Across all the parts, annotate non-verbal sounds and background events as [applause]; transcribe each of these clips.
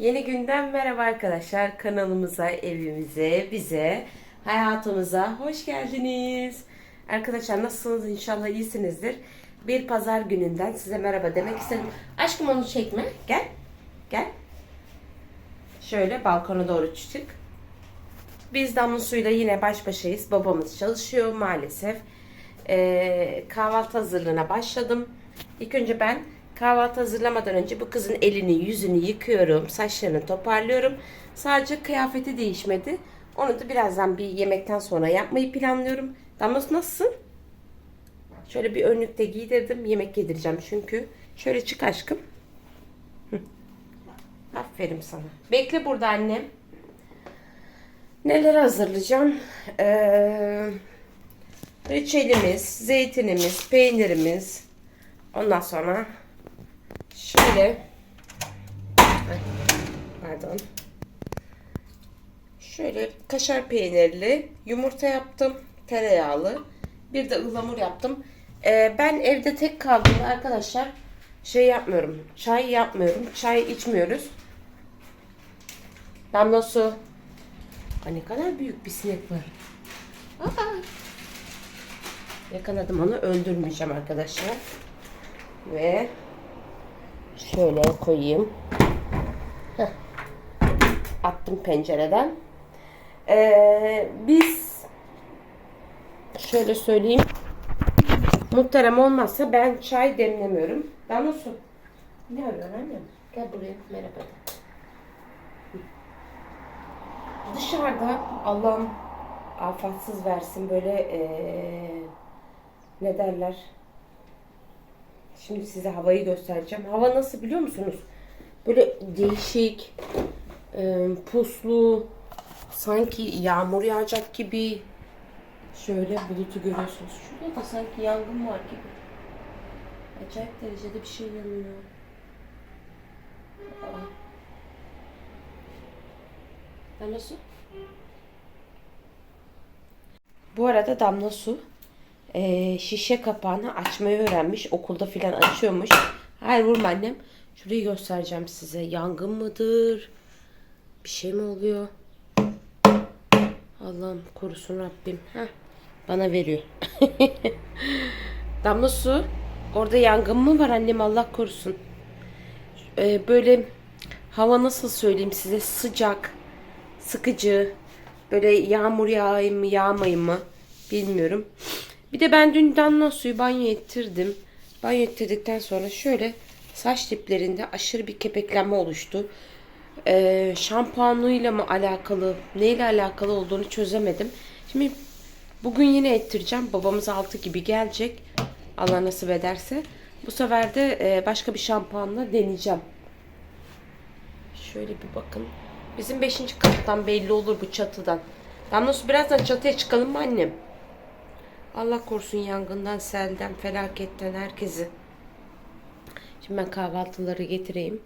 Yeni günden merhaba arkadaşlar. Kanalımıza, evimize, bize, hayatımıza hoş geldiniz. Arkadaşlar nasılsınız? İnşallah iyisinizdir. Bir pazar gününden size merhaba demek istedim. Aşkım onu çekme. Gel. Gel. Şöyle balkona doğru çık. Biz Damla Su'yla yine baş başayız. Babamız çalışıyor maalesef. Ee, kahvaltı hazırlığına başladım. İlk önce ben kahvaltı hazırlamadan önce bu kızın elini yüzünü yıkıyorum. Saçlarını toparlıyorum. Sadece kıyafeti değişmedi. Onu da birazdan bir yemekten sonra yapmayı planlıyorum. Damla Su nasılsın? Şöyle bir önlükte giydirdim. Yemek yedireceğim çünkü. Şöyle çık aşkım. Hı. Aferin sana. Bekle burada annem. Neler hazırlayacağım? Ee, reçelimiz, zeytinimiz, peynirimiz. Ondan sonra şöyle pardon. Şöyle kaşar peynirli yumurta yaptım. Tereyağlı. Bir de ıhlamur yaptım. Ee, ben evde tek kaldığımda arkadaşlar şey yapmıyorum. Çay yapmıyorum. Çay içmiyoruz. Damla su. Ay ne kadar büyük bir sinek var. Aa. Yakaladım onu öldürmeyeceğim arkadaşlar. Ve şöyle koyayım. Heh. Attım pencereden. Ee, biz şöyle söyleyeyim. Muhterem olmazsa ben çay demlemiyorum. Ben olsun. Ne arıyorsun annem? Gel buraya. Merhaba. Dışarıda Allah'ım afatsız versin böyle eee, ne derler? Şimdi size havayı göstereceğim. Hava nasıl biliyor musunuz? Böyle değişik, eee, puslu, sanki yağmur yağacak gibi. Şöyle bulutu görüyorsunuz. Şurada da sanki yangın var gibi. Acayip derecede bir şey yanıyor. Damla su. Bu arada Damla su eee, şişe kapağını açmayı öğrenmiş. Okulda filan açıyormuş. Hayır vurma annem. Şurayı göstereceğim size. Yangın mıdır? Bir şey mi oluyor? Allah'ım korusun Rabbim. Heh, bana veriyor. [laughs] Damla su. Orada yangın mı var annem Allah korusun. Ee, böyle hava nasıl söyleyeyim size sıcak, sıkıcı, böyle yağmur yağayım mı yağmayayım mı bilmiyorum. Bir de ben dün damla suyu banyo ettirdim. Banyo ettirdikten sonra şöyle saç diplerinde aşırı bir kepeklenme oluştu. Ee, şampuanlığıyla mı alakalı, neyle alakalı olduğunu çözemedim. Şimdi bugün yine ettireceğim. Babamız altı gibi gelecek. Allah nasip ederse. Bu sefer de e, başka bir şampuanla deneyeceğim. Şöyle bir bakın. Bizim 5. kattan belli olur bu çatıdan. Damla su birazdan çatıya çıkalım mı annem? Allah korusun yangından, selden, felaketten herkesi. Şimdi ben kahvaltıları getireyim.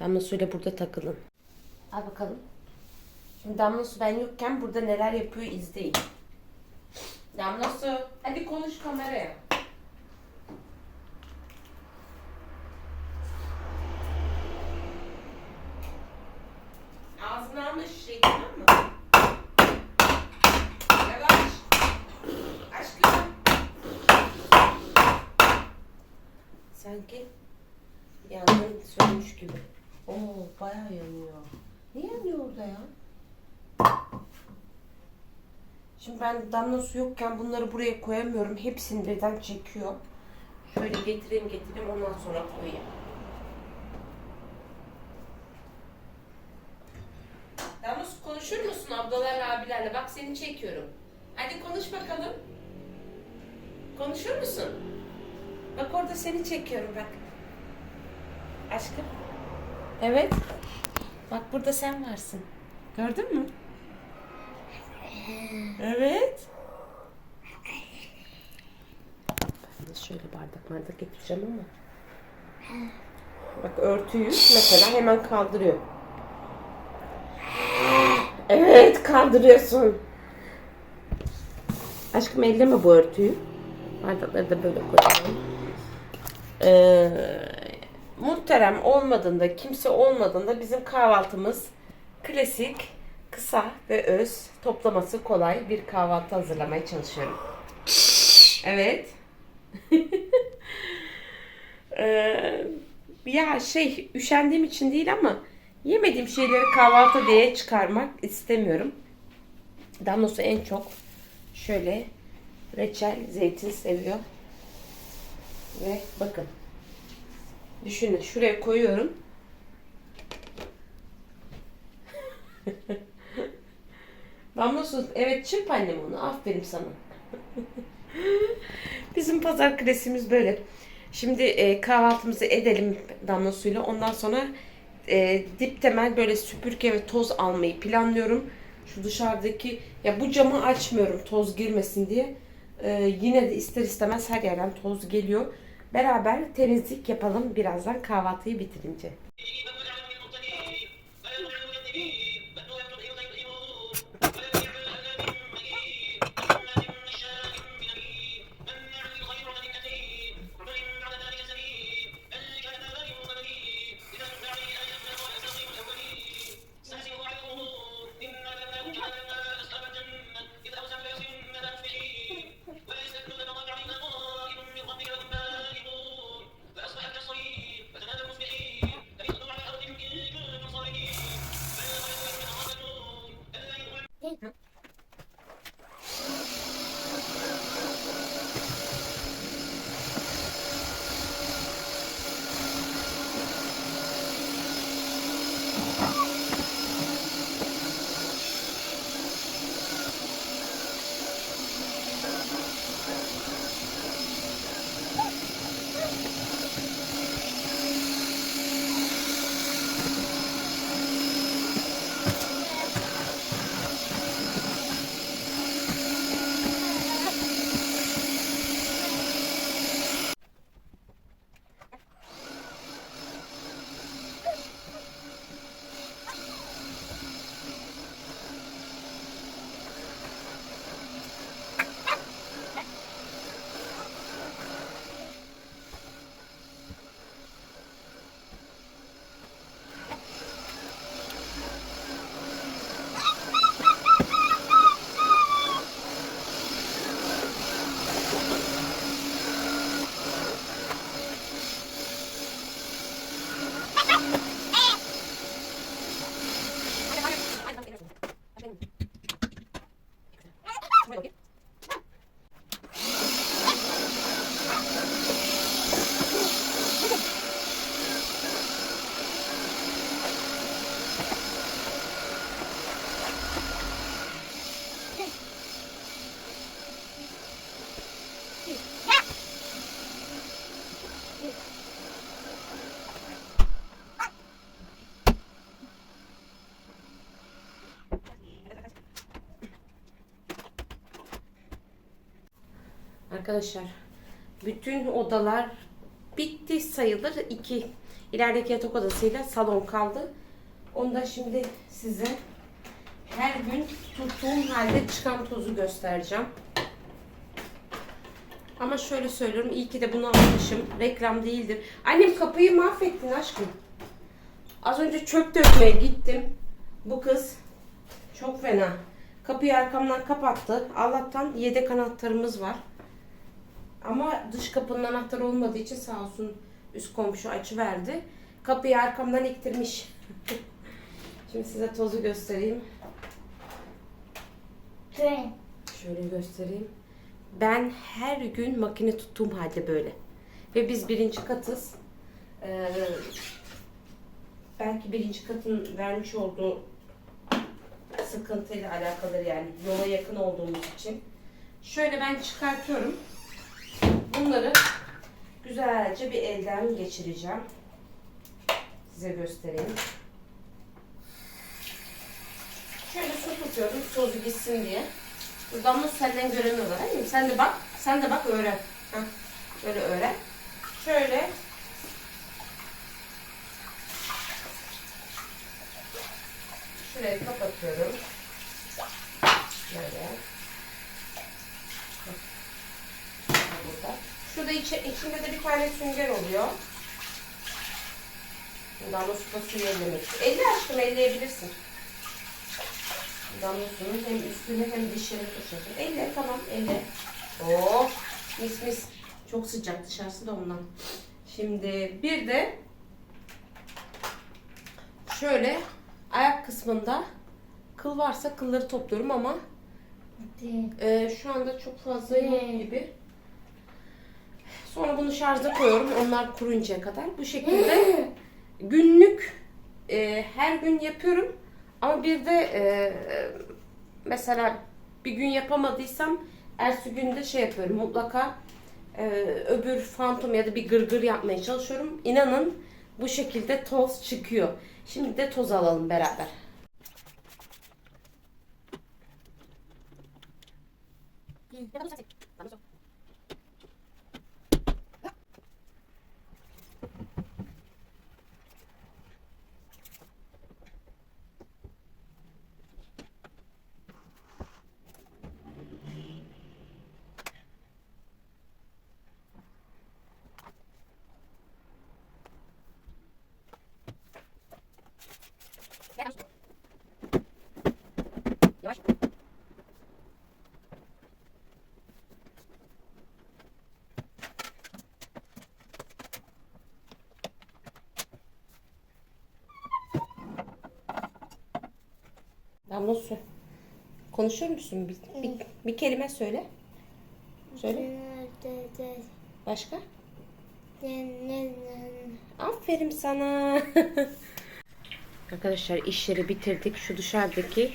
Damla suyla burada takılın. Al bakalım. Şimdi Damla su ben yokken burada neler yapıyor izleyin. Damla su hadi konuş kameraya. Ağzını alma şişeyi tamam mı? Yavaş. Aşkım. Sanki yangın sönmüş gibi. Oo bayağı yanıyor. Ne yanıyor orada ya? Şimdi ben damla su yokken bunları buraya koyamıyorum. Hepsini birden çekiyor. Şöyle getireyim getireyim ondan sonra koyayım. Damla su konuşur musun ablalarla abilerle? Bak seni çekiyorum. Hadi konuş bakalım. Konuşur musun? Bak orada seni çekiyorum bak. Aşkım. Evet. Bak burada sen varsın. Gördün mü? Evet. Ben de şöyle bardak bardak getireceğim ama. Bak örtüyü mesela hemen kaldırıyor. Evet kaldırıyorsun. Aşkım elleme bu örtüyü. Bardakları da böyle koyalım. Ee, muhterem olmadığında, kimse olmadığında bizim kahvaltımız klasik, kısa ve öz, toplaması kolay bir kahvaltı hazırlamaya çalışıyorum. Evet. [laughs] Ee, ya şey üşendiğim için değil ama yemediğim şeyleri kahvaltı diye çıkarmak istemiyorum. Damlosu en çok şöyle reçel, zeytin seviyor. Ve bakın. Düşünün şuraya koyuyorum. [laughs] Damlosu evet çırp annem onu. Aferin sana. [laughs] Bizim pazar klasimiz böyle. Şimdi e, kahvaltımızı edelim damlasıyla. Ondan sonra e, dip temel böyle süpürge ve toz almayı planlıyorum. Şu dışarıdaki ya bu camı açmıyorum toz girmesin diye. E, yine de ister istemez her yerden toz geliyor. Beraber temizlik yapalım birazdan kahvaltıyı bitirince. Arkadaşlar bütün odalar bitti sayılır. İki ilerideki yatak odasıyla salon kaldı. Onu da şimdi size her gün tuttuğum halde çıkan tozu göstereceğim. Ama şöyle söylüyorum. iyi ki de bunu almışım. Reklam değildir. Annem kapıyı mahvettin aşkım. Az önce çöp dökmeye gittim. Bu kız çok fena. Kapıyı arkamdan kapattı. Allah'tan yedek anahtarımız var. Ama dış kapının anahtarı olmadığı için sağ olsun üst komşu açı verdi. Kapıyı arkamdan iktirmiş. [laughs] Şimdi size tozu göstereyim. Tren. Şöyle göstereyim. Ben her gün makine tuttuğum halde böyle. Ve biz birinci katız. Ee, belki birinci katın vermiş olduğu sıkıntıyla alakalı yani yola yakın olduğumuz için. Şöyle ben çıkartıyorum. Bunları güzelce bir elden geçireceğim. Size göstereyim. Şöyle su tutuyorum tozu gitsin diye. Buradan da senden göremiyorlar. Değil mi? Sen de bak. Sen de bak öğren. Heh, böyle öğren. Şöyle şurayı kapatıyorum. Böyle. Burada. Şurada içi, içinde de bir tane sünger oluyor. Damla supasını ellemek. Elle aşkım elleyebilirsin. Damlasının hem üstünü hem dişini fırçalasın. Elle tamam elle. Oh mis mis. Çok sıcak dışarısı da ondan. Şimdi bir de şöyle ayak kısmında kıl varsa kılları topluyorum ama e, şu anda çok fazla yok gibi. Sonra bunu şarja koyuyorum. Onlar kuruncaya kadar. Bu şekilde [gasps] günlük e, her gün yapıyorum. Ama bir de e, mesela bir gün yapamadıysam ertesi günde şey yapıyorum. Mutlaka e, öbür fantom ya da bir gırgır yapmaya çalışıyorum. İnanın bu şekilde toz çıkıyor. Şimdi de toz alalım beraber. Yavaş. Damla su. Konuşur musun? Bir, bir, bir kelime söyle. Söyle. Başka? Aferin sana. [laughs] Arkadaşlar işleri bitirdik. Şu dışarıdaki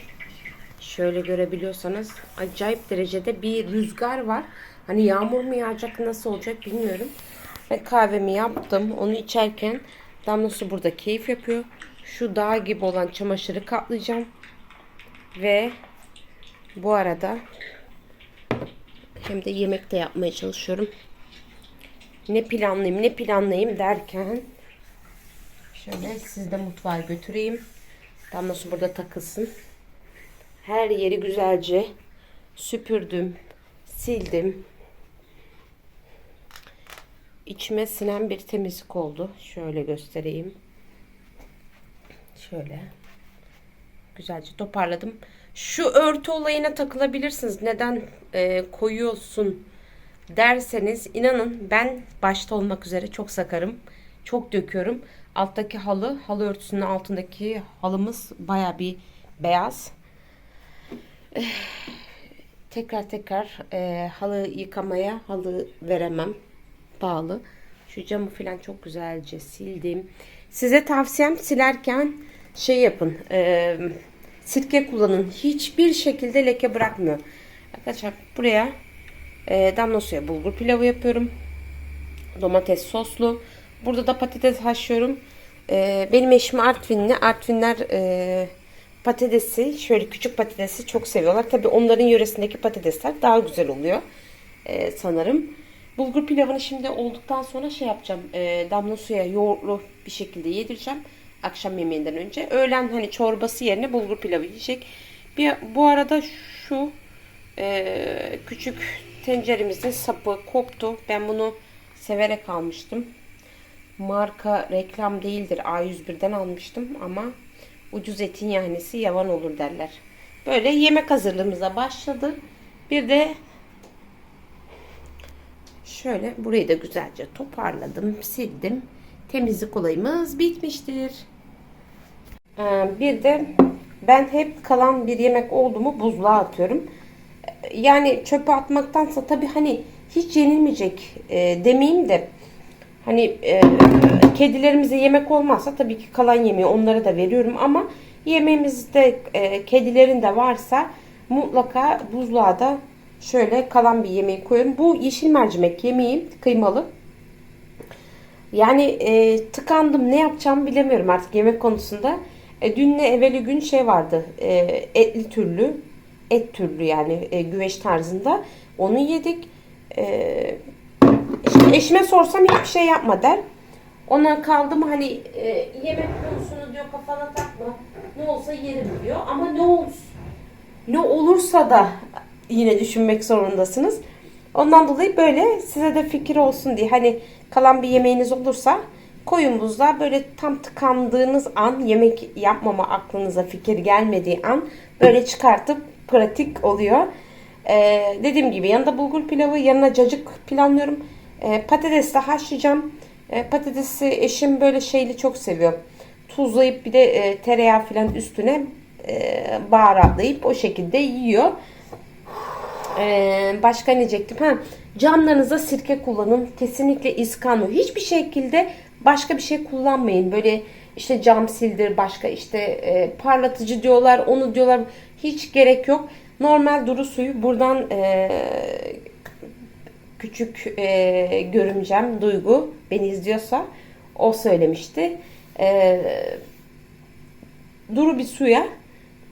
şöyle görebiliyorsanız acayip derecede bir rüzgar var. Hani yağmur mu yağacak nasıl olacak bilmiyorum. Ve kahvemi yaptım. Onu içerken Damla su burada keyif yapıyor. Şu dağ gibi olan çamaşırı katlayacağım. Ve bu arada hem de yemek de yapmaya çalışıyorum. Ne planlayayım ne planlayayım derken şöyle sizi de mutfağa götüreyim. Damla su burada takılsın. Her yeri güzelce süpürdüm, sildim. İçime sinen bir temizlik oldu. Şöyle göstereyim. Şöyle. Güzelce toparladım. Şu örtü olayına takılabilirsiniz. Neden e, koyuyorsun derseniz inanın ben başta olmak üzere çok sakarım. Çok döküyorum. Alttaki halı, halı örtüsünün altındaki halımız baya bir beyaz. Eh, tekrar tekrar e, halı yıkamaya halı veremem. Pahalı. Şu camı falan çok güzelce sildim. Size tavsiyem silerken şey yapın. E, sirke kullanın. Hiçbir şekilde leke bırakmıyor. Arkadaşlar buraya e, damla suya bulgur pilavı yapıyorum. Domates soslu. Burada da patates haşlıyorum. E, benim eşim Artvinli. Artvinler e, patatesi şöyle küçük patatesi çok seviyorlar. Tabi onların yöresindeki patatesler daha güzel oluyor. E, sanırım. Bulgur pilavını şimdi olduktan sonra şey yapacağım. E, damla suya yoğurtlu bir şekilde yedireceğim. Akşam yemeğinden önce. Öğlen hani çorbası yerine bulgur pilavı yiyecek. Bir, bu arada şu e, küçük tenceremizin sapı koptu. Ben bunu severek almıştım. Marka reklam değildir. A101'den almıştım ama ucuz etin yahnesi yavan olur derler. Böyle yemek hazırlığımıza başladı. Bir de şöyle burayı da güzelce toparladım, sildim. Temizlik olayımız bitmiştir. Ee, bir de ben hep kalan bir yemek oldu mu buzluğa atıyorum. Yani çöpe atmaktansa tabii hani hiç yenilmeyecek e, demeyeyim de hani e, kedilerimize yemek olmazsa tabii ki kalan yemeği onlara da veriyorum ama yemeğimizde e, kedilerin de varsa mutlaka buzluğa da şöyle kalan bir yemeği koyuyorum. Bu yeşil mercimek yemeğim kıymalı. Yani e, tıkandım ne yapacağımı bilemiyorum artık yemek konusunda. E, dünle evveli gün şey vardı e, etli türlü et türlü yani e, güveç tarzında onu yedik. E, şimdi eşime sorsam hiçbir şey yapma der. Ona kaldım hani e, yemek konusunu diyor kafana takma. Ne olsa yerim diyor. Ama ne olursa ne olursa da yine düşünmek zorundasınız. Ondan dolayı böyle size de fikir olsun diye hani kalan bir yemeğiniz olursa Koyun buzluğa böyle tam tıkandığınız an yemek yapmama aklınıza fikir gelmediği an böyle çıkartıp pratik oluyor. Ee, dediğim gibi yanında bulgur pilavı yanına cacık planlıyorum. Ee, patates de haşlayacağım. Ee, patatesi eşim böyle şeyli çok seviyor. Tuzlayıp bir de e, tereyağı falan üstüne e, baharatlayıp o şekilde yiyor. Ee, başka ne diyecektim? Ha, camlarınıza sirke kullanın. Kesinlikle iskanlı. Hiçbir şekilde başka bir şey kullanmayın. Böyle işte cam sildir, başka işte e, parlatıcı diyorlar, onu diyorlar. Hiç gerek yok. Normal duru suyu buradan e, küçük e, görümcem Duygu beni izliyorsa o söylemişti. E, duru bir suya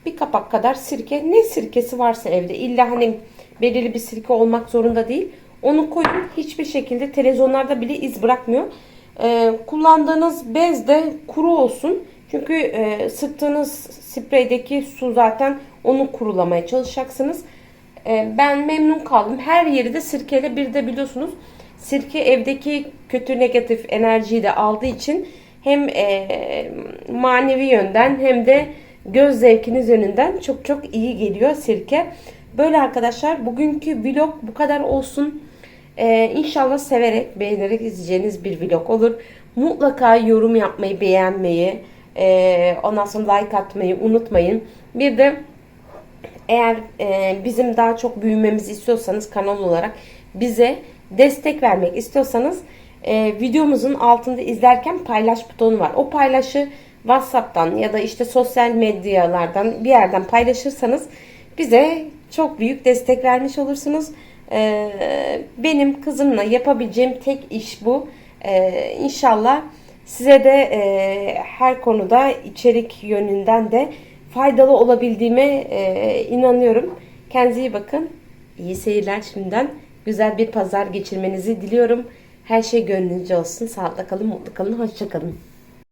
bir kapak kadar sirke ne sirkesi varsa evde illa hani belirli bir sirke olmak zorunda değil. Onu koyun hiçbir şekilde televizyonlarda bile iz bırakmıyor. Ee, kullandığınız bez de kuru olsun. Çünkü e, sıktığınız spreydeki su zaten onu kurulamaya çalışacaksınız. Ee, ben memnun kaldım. Her yeri de sirkeyle bir de biliyorsunuz sirke evdeki kötü negatif enerjiyi de aldığı için hem e, manevi yönden hem de göz zevkiniz yönünden çok çok iyi geliyor sirke. Böyle arkadaşlar bugünkü vlog bu kadar olsun. Ee, inşallah severek beğenerek izleyeceğiniz bir vlog olur. Mutlaka yorum yapmayı, beğenmeyi, e, ondan sonra like atmayı unutmayın. Bir de eğer e, bizim daha çok büyümemizi istiyorsanız kanal olarak bize destek vermek istiyorsanız e, videomuzun altında izlerken paylaş butonu var. O paylaşı WhatsApp'tan ya da işte sosyal medyalardan bir yerden paylaşırsanız bize çok büyük destek vermiş olursunuz. E, benim kızımla yapabileceğim tek iş bu. E, inşallah size de e, her konuda içerik yönünden de faydalı olabildiğime e, inanıyorum. Kendinize iyi bakın. İyi seyirler şimdiden. Güzel bir pazar geçirmenizi diliyorum. Her şey gönlünüzce olsun. Sağlıkla kalın, mutlu kalın, hoşça kalın.